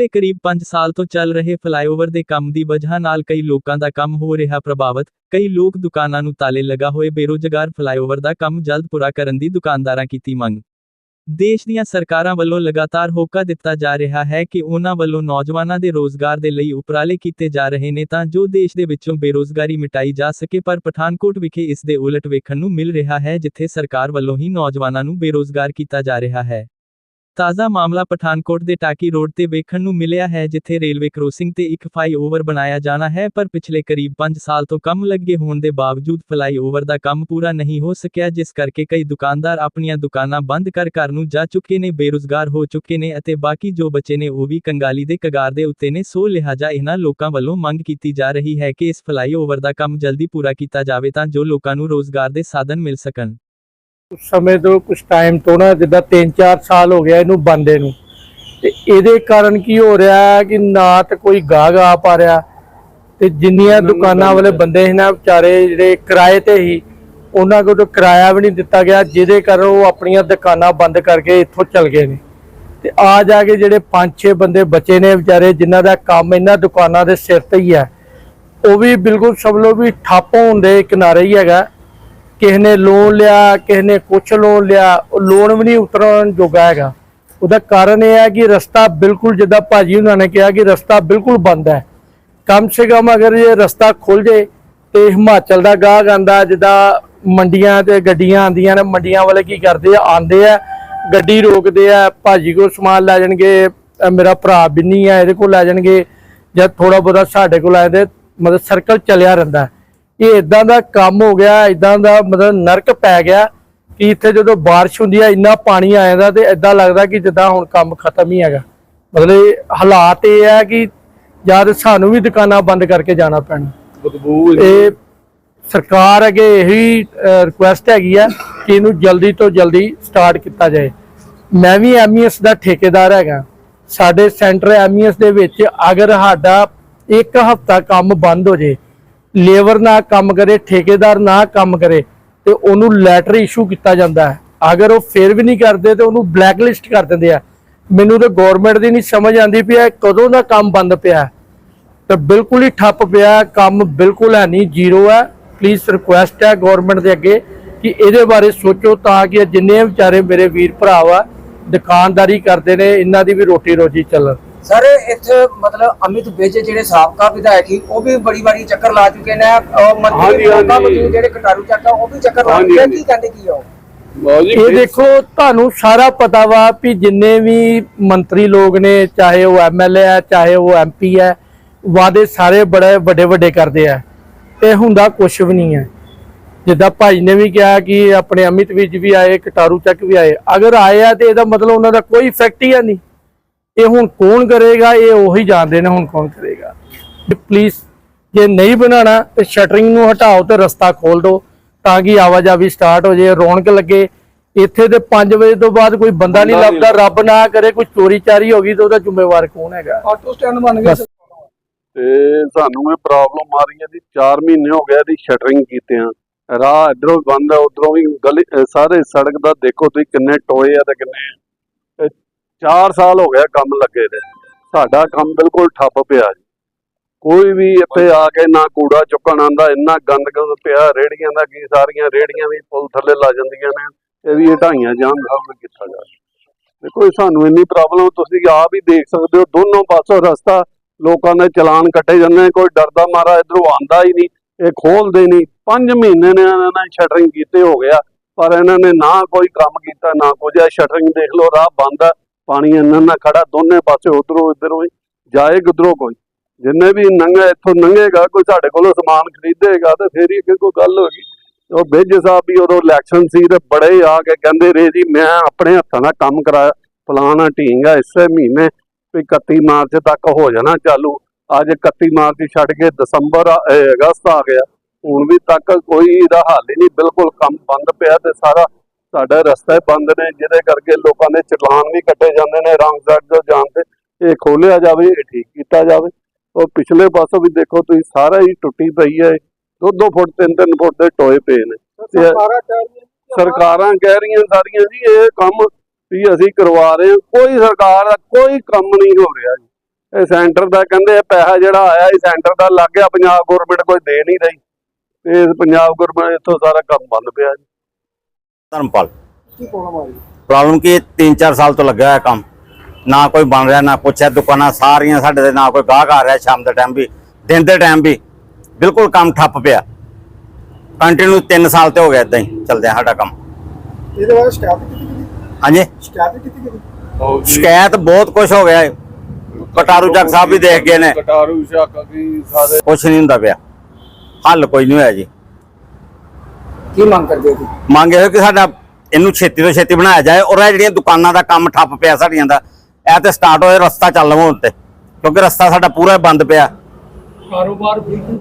ਪਿਛਲੇ ਕਰੀਬ 5 ਸਾਲ ਤੋਂ ਚੱਲ ਰਹੇ ਫਲਾਈਓਵਰ ਦੇ ਕੰਮ ਦੀ ਵਜ੍ਹਾ ਨਾਲ ਕਈ ਲੋਕਾਂ ਦਾ ਕੰਮ ਹੋ ਰਿਹਾ ਪ੍ਰਭਾਵਿਤ, ਕਈ ਲੋਕ ਦੁਕਾਨਾਂ ਨੂੰ ਤਾਲੇ ਲਗਾ ਹੋਏ ਬੇਰੋਜ਼ਗਾਰ ਫਲਾਈਓਵਰ ਦਾ ਕੰਮ ਜਲਦ ਪੂਰਾ ਕਰਨ ਦੀ ਦੁਕਾਨਦਾਰਾਂ ਕੀਤੀ ਮੰਗ। ਦੇਸ਼ ਦੀਆਂ ਸਰਕਾਰਾਂ ਵੱਲੋਂ ਲਗਾਤਾਰ ਹੋਕਾ ਦਿੱਤਾ ਜਾ ਰਿਹਾ ਹੈ ਕਿ ਉਹਨਾਂ ਵੱਲੋਂ ਨੌਜਵਾਨਾਂ ਦੇ ਰੋਜ਼ਗਾਰ ਦੇ ਲਈ ਉਪਰਾਲੇ ਕੀਤੇ ਜਾ ਰਹੇ ਨੇ ਤਾਂ ਜੋ ਦੇਸ਼ ਦੇ ਵਿੱਚੋਂ ਬੇਰੋਜ਼ਗਾਰੀ ਮਿਟਾਈ ਜਾ ਸਕੇ, ਪਰ ਪਠਾਨਕੋਟ ਵਿਖੇ ਇਸ ਦੇ ਉਲਟ ਵੇਖਣ ਨੂੰ ਮਿਲ ਰਿਹਾ ਹੈ ਜਿੱਥੇ ਸਰਕਾਰ ਵੱਲੋਂ ਹੀ ਨੌਜਵਾਨਾਂ ਨੂੰ ਬੇਰੋਜ਼ਗਾਰ ਕੀਤਾ ਜਾ ਰਿਹਾ ਹੈ। ਤਾਜ਼ਾ ਮਾਮਲਾ ਪਠਾਨਕੋਟ ਦੇ ਟਾਕੀ ਰੋਡ ਤੇ ਵੇਖਣ ਨੂੰ ਮਿਲਿਆ ਹੈ, ਜਿੱਥੇ ਰੇਲਵੇ ਕ੍ਰੋਸਿੰਗ ਤੇ ਇੱਕ ਫਲਾਈਓਵਰ ਬਣਾਇਆ ਜਾਣਾ ਹੈ, ਪਰ ਪਿਛਲੇ ਕਰੀਬ 5 ਸਾਲ ਤੋਂ ਕੰਮ ਲੱਗੇ ਹੋਣ ਦੇ ਬਾਵਜੂਦ ਫਲਾਈਓਵਰ ਦਾ ਕੰਮ ਪੂਰਾ ਨਹੀਂ ਹੋ ਸਕਿਆ, ਜਿਸ ਕਰਕੇ ਕਈ ਦੁਕਾਨਦਾਰ ਆਪਣੀਆਂ ਦੁਕਾਨਾਂ ਬੰਦ ਕਰ ਘਰ ਨੂੰ ਜਾ ਚੁੱਕੇ ਨੇ, ਬੇਰੁਜ਼ਗਾਰ ਹੋ ਚੁੱਕੇ ਨੇ ਅਤੇ ਬਾਕੀ ਜੋ ਬਚੇ ਨੇ ਉਹ ਵੀ ਕੰਗਾਲੀ ਦੇ ਕਗਾਰ ਦੇ ਉੱਤੇ ਨੇ। ਸੋ ਲਿਹਾਜ਼ਾ ਇਹਨਾਂ ਲੋਕਾਂ ਵੱਲੋਂ ਮੰਗ ਕੀਤੀ ਜਾ ਰਹੀ ਹੈ ਕਿ ਇਸ ਫਲਾਈਓਵਰ ਦਾ ਕੰਮ ਜਲਦੀ ਪੂਰਾ ਕੀਤਾ ਜਾਵੇ ਤਾਂ ਜੋ ਲੋਕਾਂ ਨੂੰ ਰੋਜ਼ਗਾਰ ਦੇ ਸਾਧਨ ਮਿਲ ਸਕਣ। ਕੁਛ ਸਮੇਂ ਤੋਂ ਕੁਝ ਟਾਈਮ ਤੋਂ ਨਾ ਜਿੱਦਾਂ 3-4 ਸਾਲ ਹੋ ਗਿਆ ਇਹਨੂੰ ਬੰਦੇ ਨੂੰ। ਤੇ ਇਹਦੇ ਕਾਰਨ ਕੀ ਹੋ ਰਿਹਾ ਹੈ ਕਿ ਨਾ ਤੇ ਕੋਈ ਗਾਹਕ ਆ ਪਾ ਰਿਹਾ। ਤੇ ਜਿੰਨੀਆਂ ਦੁਕਾਨਾਂ ਵਾਲੇ ਬੰਦੇ ਸੀ ਨਾ ਵਿਚਾਰੇ ਜਿਹੜੇ ਕਿਰਾਏ ਤੇ ਹੀ ਉਹਨਾਂ ਕੋਲ ਤਾਂ ਕਿਰਾਇਆ ਵੀ ਨਹੀਂ ਦਿੱਤਾ ਗਿਆ ਜਿਹਦੇ ਕਾਰਨ ਉਹ ਆਪਣੀਆਂ ਦੁਕਾਨਾਂ ਬੰਦ ਕਰਕੇ ਇੱਥੋਂ ਚਲ ਗਏ ਨੇ। ਤੇ ਆ ਜਾ ਕੇ ਜਿਹੜੇ 5-6 ਬੰਦੇ ਬਚੇ ਨੇ ਵਿਚਾਰੇ ਜਿਨ੍ਹਾਂ ਦਾ ਕੰਮ ਇਹਨਾਂ ਦੁਕਾਨਾਂ ਦੇ ਸਿਰ ਤੇ ਹੀ ਹੈ ਉਹ ਵੀ ਬਿਲਕੁਲ ਸਭ ਲੋ ਵੀ ਠੱਪ ਹੋਣ ਦੇ ਕਿਨਾਰੇ ਹੀ ਹੈਗਾ। ਕਿਸੇ ਨੇ ਲੋਨ ਲਿਆ, ਕਿਸੇ ਨੇ ਕੁਛ ਲੋਨ ਲਿਆ, ਉਹ ਲੋਨ ਵੀ ਨਹੀਂ ਉਤਰਨ ਜੋਗਾ ਹੈਗਾ। ਉਹਦਾ ਕਾਰਨ ਇਹ ਹੈ ਕਿ ਰਸਤਾ ਬਿਲਕੁਲ ਜਿੱਦਾਂ ਭਾਜੀ ਉਹਨਾਂ ਨੇ ਕਿਹਾ ਕਿ ਰਸਤਾ ਬਿਲਕੁਲ ਬੰਦ ਹੈ। ਕਮ ਸੇ ਕਮ ਅਗਰ ਇਹ ਰਸਤਾ ਖੁੱਲ ਜੇ ਤੇ ਹਿਮਾਚਲ ਦਾ ਗਾਹਕ ਆਂਦਾ ਜਿੱਦਾਂ ਮੰਡੀਆਂ ਤੇ ਗੱਡੀਆਂ ਆਂਦੀਆਂ ਨੇ, ਮੰਡੀਆਂ ਵਾਲੇ ਕੀ ਕਰਦੇ ਆ ਆਂਦੇ ਆ, ਗੱਡੀ ਰੋਕਦੇ ਆ, ਭਾਜੀ ਕੋਲ ਸਮਾਨ ਲੈ ਜਾਣਗੇ ਮੇਰਾ ਭਰਾ ਬਿੰਨੀ ਆ, ਇਹਦੇ ਕੋਲ ਲੈ ਜਾਣਗੇ, ਜਾਂ ਥੋੜਾ ਬਹੁਤਾ ਸਾਡੇ ਕੋਲ ਆਏ ਦੇ ਮਤਲਬ ਸਰਕਲ ਚੱਲਿਆ ਰਹਿੰਦਾ। ਇਹ ਇਦਾਂ ਦਾ ਕੰਮ ਹੋ ਗਿਆ ਇਦਾਂ ਦਾ ਮਤਲਬ ਨਰਕ ਪੈ ਗਿਆ ਕਿ ਇੱਥੇ ਜਦੋਂ ਬਾਰਿਸ਼ ਹੁੰਦੀ ਹੈ ਇੰਨਾ ਪਾਣੀ ਆ ਜਾਂਦਾ ਤੇ ਇਦਾਂ ਲੱਗਦਾ ਕਿ ਜਿੱਦਾਂ ਹੁਣ ਕੰਮ ਖਤਮ ਹੀ ਹੈਗਾ। ਮਤਲਬ ਹਾਲਾਤ ਇਹ ਹੈ ਕਿ ਜਦ ਸਾਨੂੰ ਵੀ ਦੁਕਾਨਾਂ ਬੰਦ ਕਰਕੇ ਜਾਣਾ ਪੈਣਾ। ਬਦਬੂ ਇਹ ਸਰਕਾਰ ਅੱਗੇ ਇਹੀ ਰਿਕੁਐਸਟ ਹੈਗੀ ਆ ਕਿ ਇਹਨੂੰ ਜਲਦੀ ਤੋਂ ਜਲਦੀ ਸਟਾਰਟ ਕੀਤਾ ਜਾਏ। ਮੈਂ ਵੀ ਐਮਈਐਸ ਦਾ ਠੇਕੇਦਾਰ ਹੈਗਾ। ਸਾਡੇ ਸੈਂਟਰ ਐਮਈਐਸ ਦੇ ਵਿੱਚ ਅਗਰ ਸਾਡਾ ਇੱਕ ਹਫਤਾ ਕੰਮ ਬੰਦ ਹੋ ਜੇ ਲੇਬਰ ਨਾ ਕੰਮ ਕਰੇ, ਠੇਕੇਦਾਰ ਨਾ ਕੰਮ ਕਰੇ ਤੇ ਉਹਨੂੰ ਲੈਟਰ ਇਸ਼ੂ ਕੀਤਾ ਜਾਂਦਾ ਹੈ। ਅਗਰ ਉਹ ਫਿਰ ਵੀ ਨਹੀਂ ਕਰਦੇ ਤੇ ਉਹਨੂੰ ਬਲੈਕ ਲਿਸਟ ਕਰ ਦਿੰਦੇ ਆ। ਮੈਨੂੰ ਤਾਂ ਗਵਰਨਮੈਂਟ ਦੀ ਨਹੀਂ ਸਮਝ ਆਉਂਦੀ ਪਿਆ ਕਦੋਂ ਦਾ ਕੰਮ ਬੰਦ ਪਿਆ ਹੈ। ਤੇ ਬਿਲਕੁਲ ਹੀ ਠੱਪ ਪਿਆ ਕੰਮ ਬਿਲਕੁਲ ਹੈ ਨਹੀਂ, ਜ਼ੀਰੋ ਹੈ। ਪਲੀਜ਼ ਰਿਕੁਐਸਟ ਹੈ ਗਵਰਨਮੈਂਟ ਦੇ ਅੱਗੇ ਕਿ ਇਹਦੇ ਬਾਰੇ ਸੋਚੋ ਤਾਂ ਕਿ ਜਿੰਨੇ ਵਿਚਾਰੇ ਮੇਰੇ ਵੀਰ ਭਰਾ ਵਾ, ਦੁਕਾਨਦਾਰੀ ਕਰਦੇ ਨੇ, ਇਹਨਾਂ ਦੀ ਵੀ ਰੋਟੀ ਰੋਜੀ ਚੱਲਣ। ਸਰ ਇੱਥੇ ਮਤਲਬ ਅਮਿਤ ਵਿਜ ਜਿਹੜੇ ਸਾਬਕਾ ਵਿਧਾਇਕ ਸੀ ਉਹ ਵੀ ਬੜੀ ਵਾਰੀ ਚੱਕਰ ਲਾ ਚੁੱਕੇ ਨੇ। ਔਰ ਮੰਤਰੀ ਹਾਂਜੀ, ਮੌਕਾ ਹਾਂਜੀ। ਜਿਹੜੇ ਕਟਾਰੂ ਚੱਕਾ ਉਹ ਵੀ ਚੱਕਰ ਲਾ ਹਾਂਜੀ, ਚੁੱਕੇ ਆ। ਕੀ ਕਹਿੰਦੇ ਕੀ ਆ ਉਹ? ਇਹ ਦੇਖੋ ਤੁਹਾਨੂੰ ਸਾਰਾ ਪਤਾ ਵਾ ਵੀ ਜਿੰਨੇ ਵੀ ਮੰਤਰੀ ਲੋਕ ਨੇ ਚਾਹੇ ਉਹ ਐਮਐਲਏ ਹੈ ਚਾਹੇ ਉਹ ਐਮਪੀ ਹੈ ਵਾਦੇ ਸਾਰੇ ਬੜੇ ਵੱਡੇ ਵੱਡੇ ਕਰਦੇ ਆ। ਤੇ ਹੁੰਦਾ ਕੁਝ ਵੀ ਨਹੀਂ ਹੈ ਜਿੱਦਾਂ ਭਾਈ ਨੇ ਵੀ ਕਿਹਾ ਕਿ ਆਪਣੇ ਅਮਿਤ ਵਿਜ ਵੀ ਆਏ ਕਟਾਰੂ ਚੱਕ ਵੀ ਆਏ। ਅਗਰ ਆਏ ਆ ਤੇ ਇਹਦਾ ਮਤਲਬ ਉਹਨਾਂ ਦਾ ਕੋਈ ਇਫੈਕਟ ਹੀ ਹੈ ਨਹੀਂ। ਇਹ ਹੁਣ ਕੌਣ ਕਰੇਗਾ? ਇਹ ਉਹੀ ਜਾਣਦੇ ਨੇ ਹੁਣ ਕੌਣ ਕਰੇਗਾ। ਪਲੀਜ਼ ਜੇ ਨਹੀਂ ਬਣਾਣਾ ਤੇ ਸ਼ਟਰਿੰਗ ਨੂੰ ਹਟਾਓ ਤੇ ਰਸਤਾ ਖੋਲ ਦਿਓ ਤਾਂ ਕਿ ਆਵਾਜਾਈ ਸਟਾਰਟ ਹੋ ਜਾਏ ਰੌਣਕ ਲੱਗੇ। ਇੱਥੇ ਤੇ 5 ਵਜੇ ਤੋਂ ਬਾਅਦ ਕੋਈ ਬੰਦਾ ਨਹੀਂ ਲੱਭਦਾ ਰੱਬ ਨਾ ਕਰੇ ਕੋਈ ਚੋਰੀ ਚਾਰੀ ਹੋ ਗਈ ਤਾਂ ਉਹਦਾ ਜ਼ਿੰਮੇਵਾਰ ਕੌਣ ਹੈਗਾ? ਆਟੋ ਸਟੈਂਡ ਬਣ ਬਸ। ਤੇ ਸਾਨੂੰ ਇਹ ਪ੍ਰੋਬਲਮ ਆ ਰਹੀ ਹੈ ਜੀ। 4 ਮਹੀਨੇ ਹੋ ਗਏ ਇਹਦੀ ਸ਼ਟਰਿੰਗ ਕੀਤੇ ਆ। ਰਾਹ ਇਧਰੋਂ ਬੰਦ ਹੈ ਉਧਰੋਂ ਵੀ ਗਲੀ ਸਾਰੇ ਸੜਕ ਦਾ ਦੇਖੋ ਤੁਸੀਂ ਕਿੰਨੇ ਟੋਏ ਆ ਤੇ ਕਿੰਨੇ 4 ਸਾਲ ਹੋ ਗਿਆ ਕੰਮ ਲੱਗੇ ਦੇ। ਸਾਡਾ ਕੰਮ ਬਿਲਕੁਲ ਠੱਪ ਪਿਆ ਜੀ। ਕੋਈ ਵੀ ਇੱਥੇ ਆ ਕੇ ਨਾ ਕੂੜਾ ਚੁੱਕਣ ਆਂਦਾ ਇੰਨਾ ਗੰਦ ਗੰਦ ਪਿਆ ਰੇੜੀਆਂ ਦਾ ਕੀ ਸਾਰੀਆਂ ਰੇੜੀਆਂ ਵੀ ਪੁਲ ਥੱਲੇ ਲਾ ਜਾਂਦੀਆਂ ਨੇ ਇਹ ਵੀ ਹਟਾਈਆਂ ਜਾਣ ਸਭ ਕੀਤਾ ਜਾ ਦੇਖੋ ਇਹ ਸਾਨੂੰ ਇੰਨੀ ਪ੍ਰੋਬਲਮ ਤੁਸੀਂ ਆਪ ਹੀ ਦੇਖ ਸਕਦੇ ਹੋ ਦੋਨੋਂ ਪਾਸੋਂ ਰਸਤਾ ਲੋਕਾਂ ਦੇ ਚਲਾਨ ਕੱਟੇ ਜਾਂਦੇ ਨੇ, ਕੋਈ ਡਰਦਾ ਮਾਰਾ ਇਧਰੋਂ ਆਂਦਾ ਹੀ ਨਹੀਂ ਇਹ ਖੋਲਦੇ ਨਹੀਂ। 5 ਮਹੀਨੇ ਨੇ ਇਹਨਾਂ ਨੇ ਸ਼ਟਰਿੰਗ ਕੀਤੇ ਹੋ ਗਿਆ ਪਰ ਇਹਨਾਂ ਨੇ ਨਾ ਕੋਈ ਕੰਮ ਕੀਤਾ ਨਾ ਕੁਝ ਇਹ ਸ਼ਟਰਿੰਗ ਦੇਖ ਲਓ ਰਾਹ ਬੰਦ ਆ। ਪਾਣੀ ਇੰਨਾ ਨਾ ਖੜਾ, ਦੋਨੇ ਪਾਸੇ ਉਧਰੋਂ ਇਧਰੋਂ ਹੀ ਜਾਏ ਕਿਧਰੋਂ ਕੋਈ। ਜਿੰਨੇ ਵੀ ਨੰਗਾ ਇੱਥੋਂ ਲੰਘੇਗਾ ਕੋਈ ਸਾਡੇ ਕੋਲੋਂ ਸਮਾਨ ਖਰੀਦੇਗਾ ਤੇ ਫੇਰ ਹੀ ਕੋਈ ਗੱਲ ਹੋਗੀ ਉਹ ਬੇਜ ਸਾਹਿਬ ਵੀ ਉਦੋਂ ਇਲੈਕਸ਼ਨ ਸੀ ਤੇ ਬੜੇ ਆ ਕੇ ਕਹਿੰਦੇ ਰਹੇ ਜੀ, ਮੈਂ ਆਪਣੇ ਹੱਥਾਂ ਨਾਲ ਕੰਮ ਕਰਾਇਆ, ਫਲਾਣਾ ਢੀਂਗਾ ਇਸੇ ਮਹੀਨੇ ਵੀ 31 ਮਾਰਚ ਤੱਕ ਹੋ ਜਾਣਾ ਚਾਲੂ। ਅੱਜ 31 ਮਾਰਚ ਛੱਡ ਕੇ ਦਸੰਬਰ ਅਗਸਤ ਆ ਗਿਆ। ਹੁਣ ਵੀ ਤੱਕ ਕੋਈ ਇਹਦਾ ਹੱਲ ਹੀ ਨਹੀਂ, ਬਿਲਕੁਲ ਕੰਮ ਬੰਦ ਪਿਆ ਤੇ ਸਾਰਾ ਸਾਡਾ ਰਸਤਾ ਬੰਦ ਨੇ ਜਿਹਦੇ ਕਰਕੇ ਲੋਕਾਂ ਦੇ ਚਲਾਨ ਵੀ ਕੱਟੇ ਜਾਂਦੇ ਨੇ ਰੰਗ ਸਾਈਡ ਤੋਂ ਜਾਣ ਤੇ ਇਹ ਖੋਲਿਆ ਜਾਵੇ ਇਹ ਠੀਕ ਕੀਤਾ ਜਾਵੇ। ਉਹ ਪਿਛਲੇ ਪਾਸੋਂ ਵੀ ਦੇਖੋ ਤੁਸੀਂ ਸਾਰਾ ਹੀ ਟੁੱਟੀ ਪਈ ਹੈ ਦੋ ਦੋ ਫੁੱਟ ਤਿੰਨ ਤਿੰਨ ਫੁੱਟ ਦੇ ਟੋਏ ਪਏ ਨੇ। ਸਰਕਾਰਾਂ ਕਹਿ ਰਹੀਆਂ ਸਾਰੀਆਂ ਜੀ ਇਹ ਕੰਮ ਵੀ ਅਸੀਂ ਕਰਵਾ ਰਹੇ ਹਾਂ। ਕੋਈ ਸਰਕਾਰ ਦਾ ਕੋਈ ਕੰਮ ਨਹੀਂ ਹੋ ਰਿਹਾ ਜੀ। ਇਹ ਸੈਂਟਰ ਦਾ ਕਹਿੰਦੇ ਇਹ ਪੈਸਾ ਜਿਹੜਾ ਆਇਆ ਇਹ ਸੈਂਟਰ ਦਾ ਲੱਗ ਗਿਆ ਪੰਜਾਬ ਗਵਰਨਮੈਂਟ ਕੋਈ ਦੇ ਨਹੀਂ ਰਹੀ। ਤੇ ਪੰਜਾਬ ਗਵਰਨਮੈਂਟ ਇੱਥੋਂ ਸਾਰਾ ਕੰਮ ਬੰਦ ਪਿਆ ਜੀ। ਧਰਮਪਾਲ। ਕੀ ਪ੍ਰੋਬਲਮ ਆ ਰਹੀ ਪ੍ਰੋਬਲਮ ਕੀ? 3-4 ਸਾਲ ਤੋਂ ਲੱਗਾ ਹੋਇਆ ਕੰਮ। ਨਾ ਕੋਈ ਬਣ ਰਿਹਾ ਨਾ ਕੁਛ ਹੈ। ਦੁਕਾਨਾਂ ਸਾਰੀਆਂ ਸਾਡੇ ਦੇ ਨਾ ਕੋਈ ਗਾਹਕ ਆ ਰਿਹਾ ਸ਼ਾਮ ਦੇ ਟਾਈਮ ਵੀ ਦਿਨ ਦੇ ਟਾਈਮ ਵੀ। ਬਿਲਕੁਲ ਕੰਮ ਠੱਪ ਪਿਆ। ਕੰਟੀਨਿਊ 3 ਸਾਲ ਤੇ ਹੋ ਗਿਆ ਇਦਾਂ ਹੀ ਚੱਲਦਿਆ ਸਾਡਾ ਕੰਮ। ਇਹਦੇ ਬਾਰੇ ਸ਼ਿਕਾਇਤ ਕੀਤੀ ਗਈ ਹਾਂਜੀ? ਸ਼ਿਕਾਇਤ ਕੀਤੀ ਗਈ ਸ਼ਿਕਾਇਤ ਬਹੁਤ ਕੁਝ ਹੋ ਗਿਆ ਹੈ ਕਟਾਰੂ ਜੱਗ ਸਾਹਿਬ ਵੀ ਦੇਖ ਗਏ ਨੇ। ਕਟਾਰੂ ਸ਼ਾਕਾ ਕੀ ਸਾਰੇ। ਕੁਛ ਨਹੀਂ ਹੁੰਦਾ ਪਿਆ। ਹੱਲ ਕੋਈ ਨਹੀਂ ਹੋਇਆ ਜੀ। ਕੀ ਮੰਗ ਕਰਦੇ ਹੋ ਤੁਸੀਂ? ਮੰਗ ਇਹ ਹੈ ਕਿ ਸਾਡਾ ਇਹਨੂੰ ਛੇਤੀ ਤੋਂ ਛੇਤੀ ਬਣਾਇਆ ਜਾਏ ਔਰ ਇਹ ਜਿਹੜੀਆਂ ਦੁਕਾਨਾਂ ਦਾ ਕੰਮ ਠੱਪ ਪਿਆ ਸਾਡੀਆਂ ਦਾ ਇਹ ਤੇ ਸਟਾਰਟ ਹੋਏ ਰਸਤਾ ਚੱਲ ਹੁਣ ਤੇ ਕਿਉਂਕਿ ਰਸਤਾ ਸਾਡਾ ਪੂਰਾ ਬੰਦ ਪਿਆ। ਕਾਰੋਬਾਰ ਬਿਲਕੁਲ